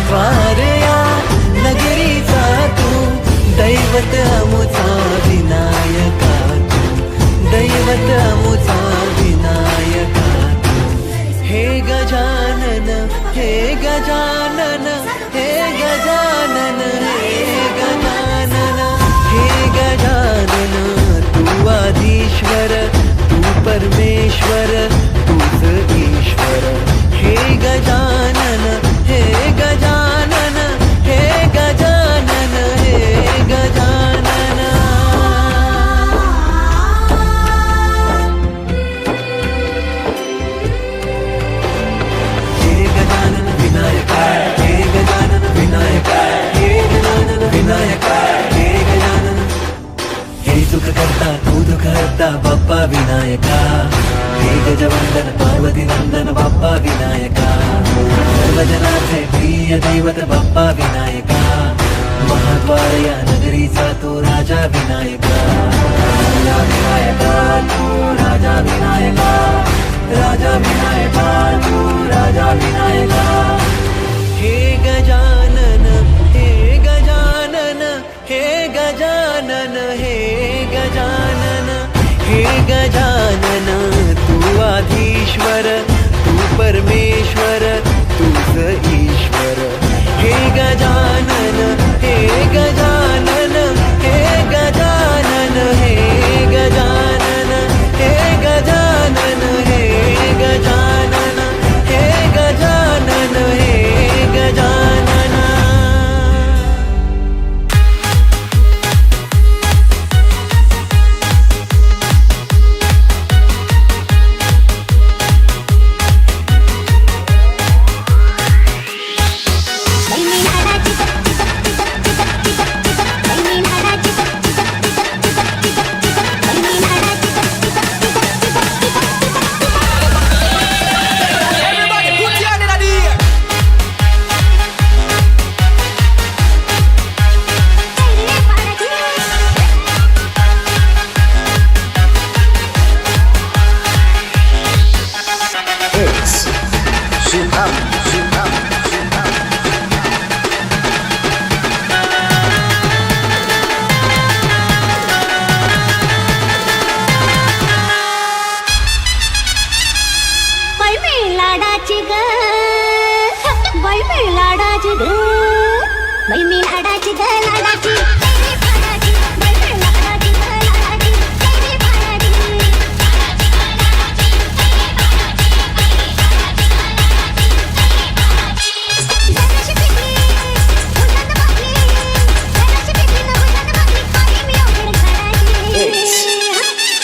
द्वारया नगरीचा तू दैवत अमुचा विनायका दैवत अमुचा विनायका हे गजानन हे गजानन हे गजानन हे गजानन हे गजानन तू आधीश्वर तू परमेश्वर तूच ईश्वर. हे गजानन पार या नगरीचा तो राजा विनायका. राजा विनायका तू राजा विनायका. राजा विनायका तू राजा विनायका. हे गजानन हे गजानन हे गजानन हे गजानन. हे गजानन तू आधीश्वर तू परमेश्वर तुझ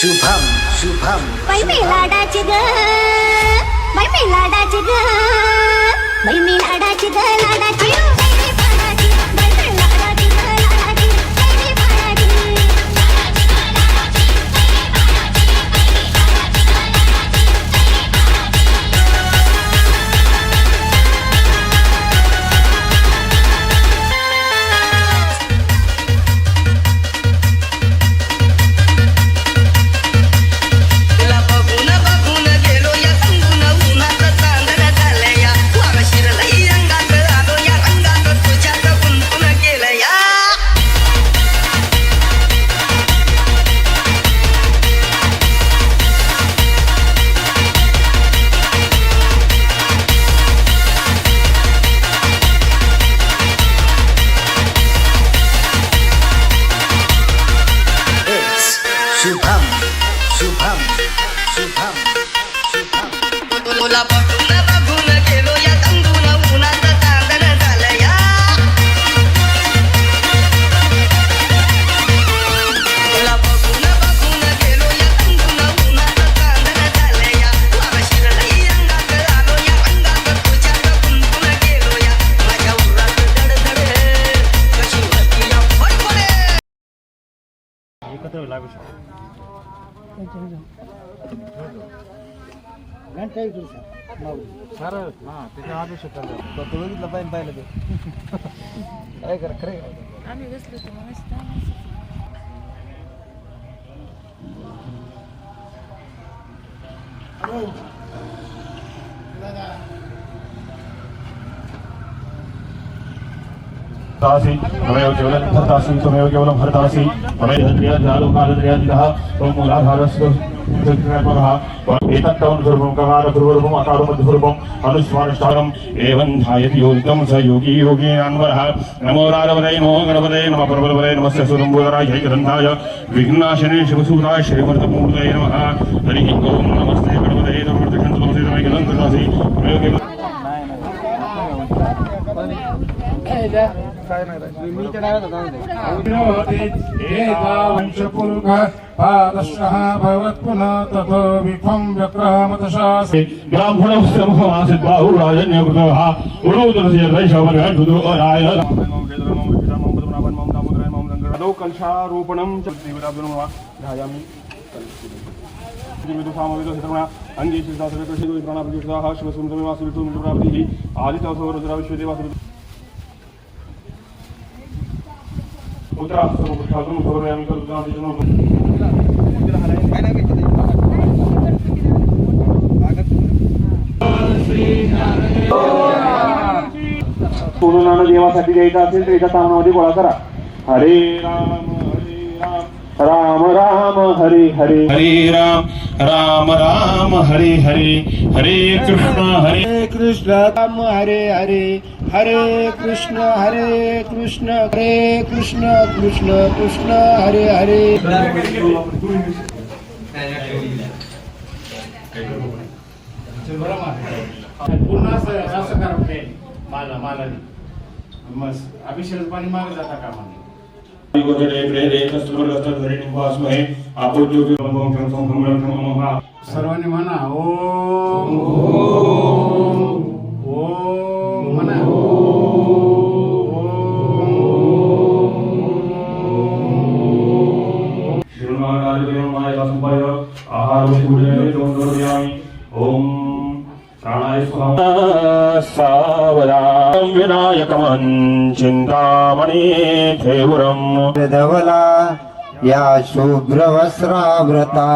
शुभम शुभम. बाई मी लाडाची ग बाई मी लाडाची ग बाई मी लाडाची ग. लाडाची শুভম শুভম শুভম তোলা सर हा त्याच्या आधी सुद्धा बघितलं पाहिजे पाहिलं ते काय कर खरे आम्ही बसलो Oh. तासी तमेव केवलं हरतासं तमेव केवलं हरतासी तमेव हृदयादारुकालदयादिदः त्वं मूलाधारस्तु एतत्तवन् ध्रुवं ककारध्रुवरूपम् अकारुमध्रुवम् अनुस्वानुष्ठानम् एवं धायति योगितं नमो रारवदे नमो गणपदे नमः विघ्नाशने शिवसूराय नमस्ते गणपदे काय नाही मी त्या नाही वंशपुरुष ततो विफं व्यक्रामतशासि ब्राह्मणस्य बाहुराजन्यकृतः उरोदरस्य वैशवर्गुदो कलशारोपणं च ध्यायामि अंगे शिवदासः शिवसुन्दरवासि विष्णुमित्रावतिः आदितसो रुद्राविश्वदेवासु करुणादिजनो पूर्ण देवासाठी द्यायचा असेल तर एका तामामध्ये गोळा करा हरे राम हरे राम राम राम हरे हरे हरे राम राम राम हरे हरे हरे कृष्ण हरे कृष्ण राम हरे हरे हरे कृष्ण हरे कृष्ण हरे कृष्ण कृष्ण कृष्ण हरे हरे पुन्हा असं असं माला मालाने मस्त अभिषेक पाणी मागे जाता कामा सर्वांनी म्हणा ओम ओम म्हणा स्वाहा। सावधानं विनायकमं चिन्तामणि देवरम् धवला या शुभ्रवस्त्राव्रता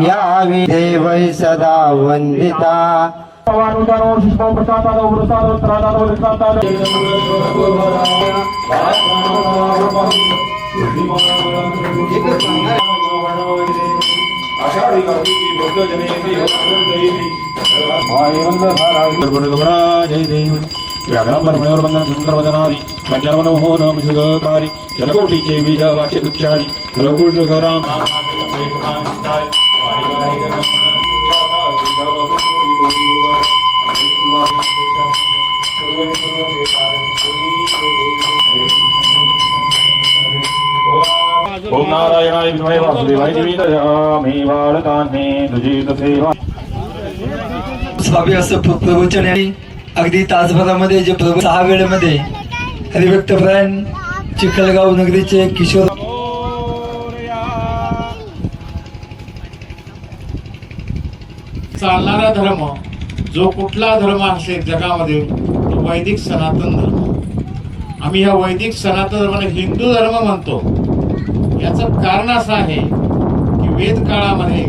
या विदेवै सदा वन्दिता। आषाढी कार्तिकी भक्त जनेति जय देव व्याघ्रांबर बंधन सुंदर वदनादि पंचावनो हो नम सुगकारी जनकोटीचे बीज वाक्य दुःखारी गुरुकुल राम ओम नारायणाय विद्महे वासुदेवाय धीमहि बालकान्हे दुजित सेवा स्वामी असं प्र- प्रवचन आहे. अगदी तासभरामध्ये जे प्रव सहा वेळेमध्ये. हरिभक्त प्राण चिखलगाव नगरीचे किशोर चालणारा धर्म जो कुठला धर्म असेल जगामध्ये तो वैदिक सनातन धर्म. आम्ही ह्या वैदिक सनातन धर्माला हिंदू धर्म म्हणतो. याचं कारण असं आहे की वेद काळामध्ये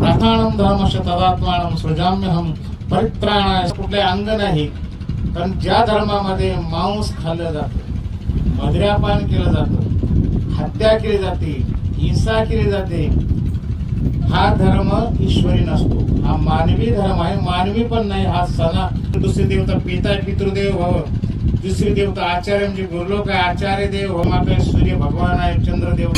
प्रथानम धर्मश तदात्मानम सृजाम्यहम परित्राणाय कुठले अंग नाही. कारण ज्या धर्मामध्ये मांस खाल्लं जातं मद्र्यापान केलं जातं हत्या केली जाते हिंसा केली जाते हा धर्म ईश्वरी नसतो. हा मानवी धर्म आहे. मानवी पण नाही. हा सणा दुसरी देवता पिता पितृदेव भव. दुसरी देवता आचार्य म्हणजे गुरुलोक आहे आचार्य देव हो सूर्य भगवान आहे चंद्रदेव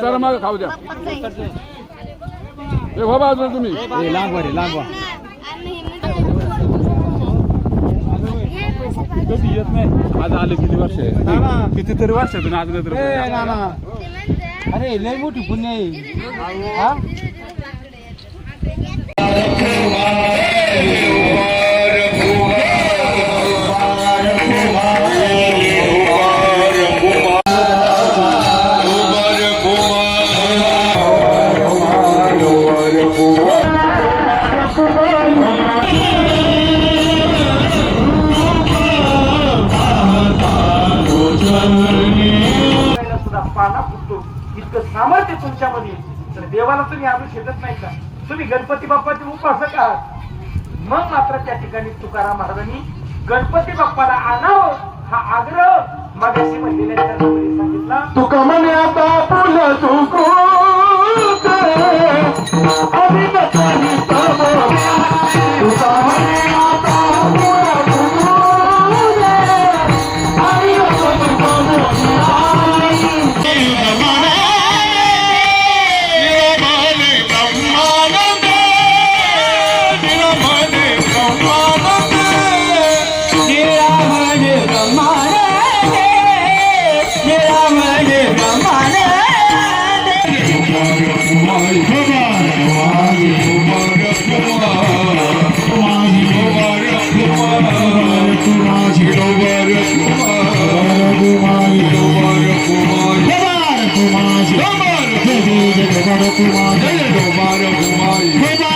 सर माग खाऊ द्या. ए हो बाजूला तुम्ही. कधी येत नाही आज आले किती वर्ष कितीतरी वर्षातून आज तर अरे लय मोठी पुण्य आहे. इतकं सामर्थ्य तुमच्यामध्ये. तर देवाला तुम्ही अभिषेकच नाही का? तुम्ही गणपती बाप्पाचे उपासक आहात. मग मात्र त्या ठिकाणी तुकाराम महाराजांनी गणपती बाप्पाला आणावं हा आग्रह मागाशी म्हणलेल्या सांगितला. तुका म्हणे आता फुल तुको तुका म्हणे come on